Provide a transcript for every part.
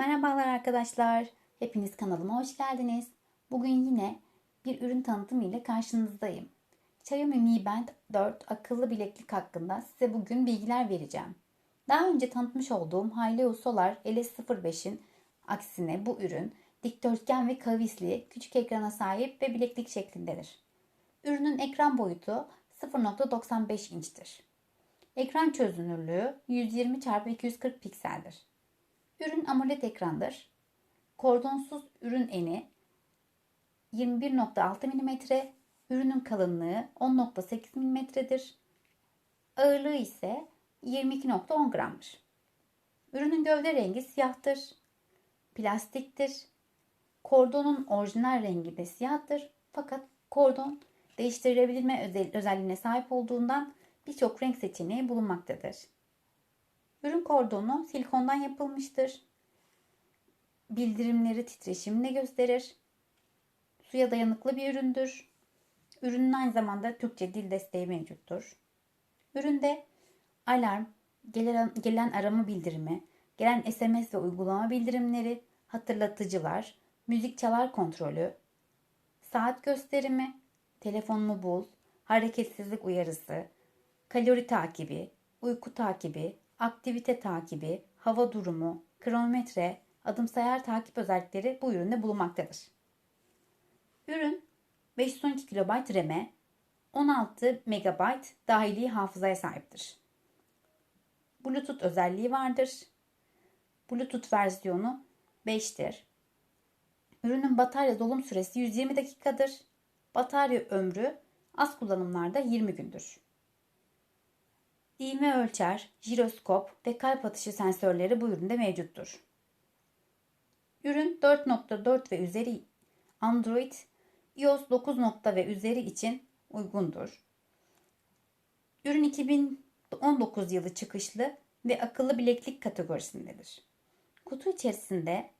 Merhabalar arkadaşlar. Hepiniz kanalıma hoş geldiniz. Bugün yine bir ürün tanıtımı ile karşınızdayım. Xiaomi Mi Band 4 akıllı bileklik hakkında size bugün bilgiler vereceğim. Daha önce tanıtmış olduğum Haileo Solar LS05'in aksine bu ürün dikdörtgen ve kavisli küçük ekrana sahip ve bileklik şeklindedir. Ürünün ekran boyutu 0.95 inçtir. Ekran çözünürlüğü 120 x 240 pikseldir. Ürün AMOLED ekrandır. Kordonsuz ürün eni 21.6 mm, ürünün kalınlığı 10.8 mm'dir. Ağırlığı ise 22.10 gramdır. Ürünün gövde rengi siyahtır. Plastiktir. Kordonun orijinal rengi de siyahtır. Fakat kordon değiştirilebilme özel, özelliğine sahip olduğundan birçok renk seçeneği bulunmaktadır. Ürün kordonu silikondan yapılmıştır. Bildirimleri titreşimle gösterir. Suya dayanıklı bir üründür. Ürünün aynı zamanda Türkçe dil desteği mevcuttur. Üründe alarm, gelen, arama bildirimi, gelen SMS ve uygulama bildirimleri, hatırlatıcılar, müzik çalar kontrolü, saat gösterimi, telefonumu bul, hareketsizlik uyarısı, kalori takibi, uyku takibi, aktivite takibi, hava durumu, kronometre, adım sayar takip özellikleri bu üründe bulunmaktadır. Ürün 512 KB RAM'e 16 MB dahili hafızaya sahiptir. Bluetooth özelliği vardır. Bluetooth versiyonu 5'tir. Ürünün batarya dolum süresi 120 dakikadır. Batarya ömrü az kullanımlarda 20 gündür. İğme ölçer, jiroskop ve kalp atışı sensörleri bu üründe mevcuttur. Ürün 4.4 ve üzeri Android, iOS 9. ve üzeri için uygundur. Ürün 2019 yılı çıkışlı ve akıllı bileklik kategorisindedir. Kutu içerisinde,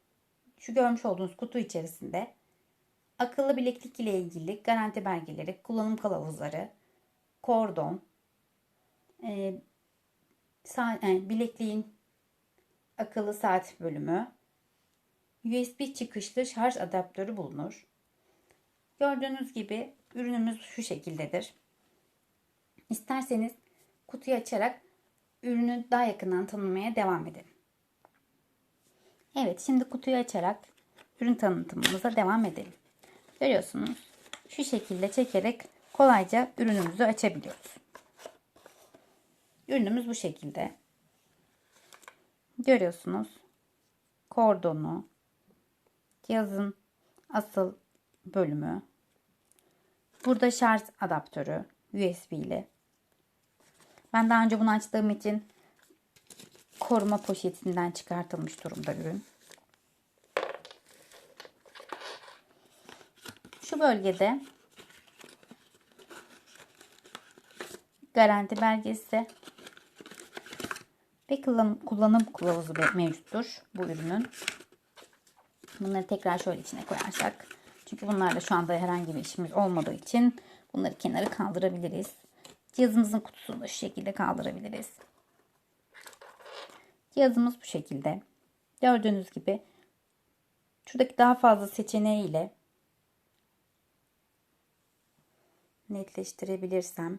şu görmüş olduğunuz kutu içerisinde akıllı bileklik ile ilgili garanti belgeleri, kullanım kılavuzları, kordon, e, sa- e, bilekliğin akıllı saat bölümü, USB çıkışlı şarj adaptörü bulunur. Gördüğünüz gibi ürünümüz şu şekildedir. İsterseniz kutuyu açarak ürünü daha yakından tanımaya devam edelim. Evet şimdi kutuyu açarak ürün tanıtımımıza devam edelim. Görüyorsunuz şu şekilde çekerek kolayca ürünümüzü açabiliyoruz. Ürünümüz bu şekilde. Görüyorsunuz kordonu, cihazın asıl bölümü, burada şarj adaptörü USB ile. Ben daha önce bunu açtığım için koruma poşetinden çıkartılmış durumda ürün. Şu bölgede garanti belgesi ve kullanım kılavuzu mevcuttur bu ürünün. Bunları tekrar şöyle içine koyarsak. Çünkü bunlarla şu anda herhangi bir işimiz olmadığı için bunları kenara kaldırabiliriz. Cihazımızın kutusunu da şu şekilde kaldırabiliriz. Cihazımız bu şekilde. Gördüğünüz gibi şuradaki daha fazla seçeneğiyle netleştirebilirsem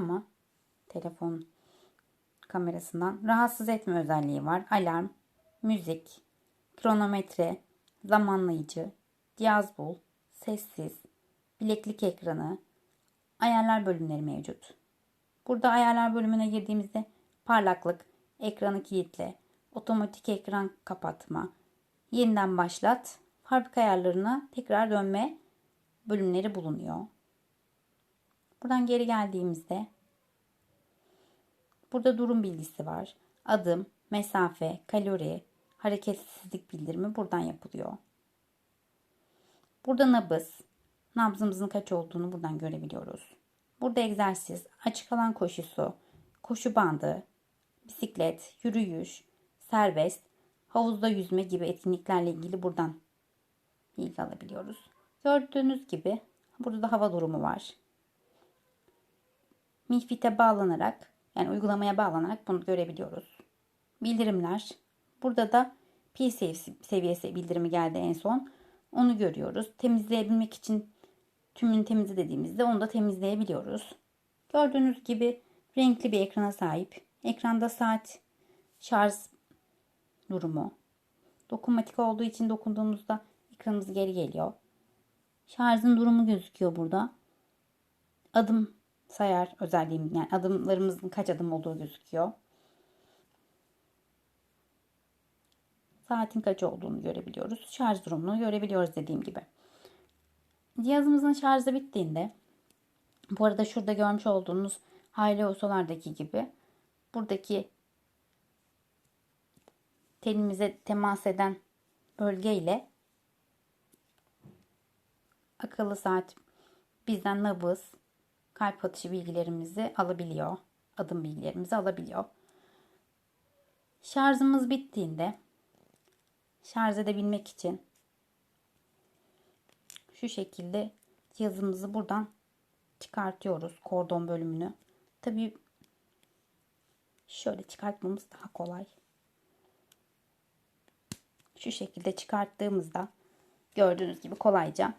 ama telefon kamerasından rahatsız etme özelliği var. Alarm, müzik, kronometre, zamanlayıcı, cihaz bul, sessiz, bileklik ekranı, ayarlar bölümleri mevcut. Burada ayarlar bölümüne girdiğimizde parlaklık, ekranı kilitle, otomatik ekran kapatma, yeniden başlat, fabrika ayarlarına tekrar dönme bölümleri bulunuyor. Buradan geri geldiğimizde burada durum bilgisi var. Adım, mesafe, kalori, hareketsizlik bildirimi buradan yapılıyor. Burada nabız, nabzımızın kaç olduğunu buradan görebiliyoruz. Burada egzersiz, açık alan koşusu, koşu bandı, bisiklet, yürüyüş, serbest, havuzda yüzme gibi etkinliklerle ilgili buradan bilgi alabiliyoruz. Gördüğünüz gibi burada da hava durumu var. Mifit'e bağlanarak yani uygulamaya bağlanarak bunu görebiliyoruz. Bildirimler. Burada da pi seviyesi bildirimi geldi en son. Onu görüyoruz. Temizleyebilmek için tümünü temizle dediğimizde onu da temizleyebiliyoruz. Gördüğünüz gibi renkli bir ekrana sahip. Ekranda saat, şarj durumu. Dokunmatik olduğu için dokunduğumuzda ekranımız geri geliyor. Şarjın durumu gözüküyor burada. Adım sayar özelliğim yani adımlarımızın kaç adım olduğu gözüküyor. Saatin kaç olduğunu görebiliyoruz. Şarj durumunu görebiliyoruz dediğim gibi. Cihazımızın şarjı bittiğinde bu arada şurada görmüş olduğunuz hayli osolardaki gibi buradaki tenimize temas eden bölge ile akıllı saat bizden nabız, kalp atışı bilgilerimizi alabiliyor. Adım bilgilerimizi alabiliyor. Şarjımız bittiğinde şarj edebilmek için şu şekilde cihazımızı buradan çıkartıyoruz kordon bölümünü. Tabii şöyle çıkartmamız daha kolay. Şu şekilde çıkarttığımızda gördüğünüz gibi kolayca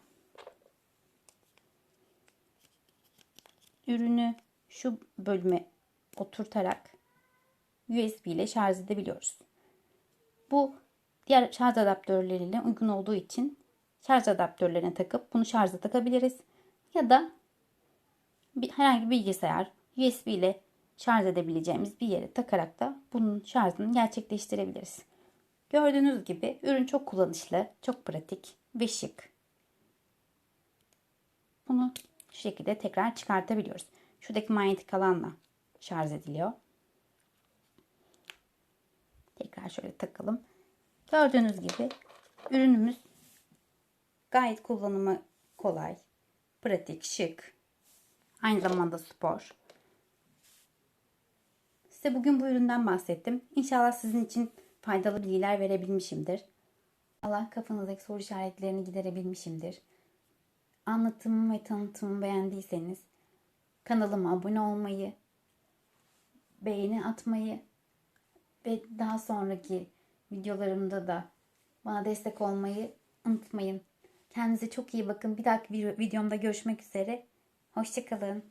ürünü şu bölüme oturtarak USB ile şarj edebiliyoruz. Bu diğer şarj adaptörleriyle uygun olduğu için şarj adaptörlerine takıp bunu şarja takabiliriz. Ya da bir, herhangi bir bilgisayar USB ile şarj edebileceğimiz bir yere takarak da bunun şarjını gerçekleştirebiliriz. Gördüğünüz gibi ürün çok kullanışlı, çok pratik ve şık. Bunu şu şekilde tekrar çıkartabiliyoruz. Şuradaki manyetik alanla şarj ediliyor. Tekrar şöyle takalım. Gördüğünüz gibi ürünümüz gayet kullanımı kolay, pratik, şık. Aynı zamanda spor. Size bugün bu üründen bahsettim. İnşallah sizin için faydalı bilgiler verebilmişimdir. Allah kafanızdaki soru işaretlerini giderebilmişimdir. Anlatımımı ve tanıtımımı beğendiyseniz kanalıma abone olmayı, beğeni atmayı ve daha sonraki videolarımda da bana destek olmayı unutmayın. Kendinize çok iyi bakın. Bir dahaki videomda görüşmek üzere. Hoşçakalın.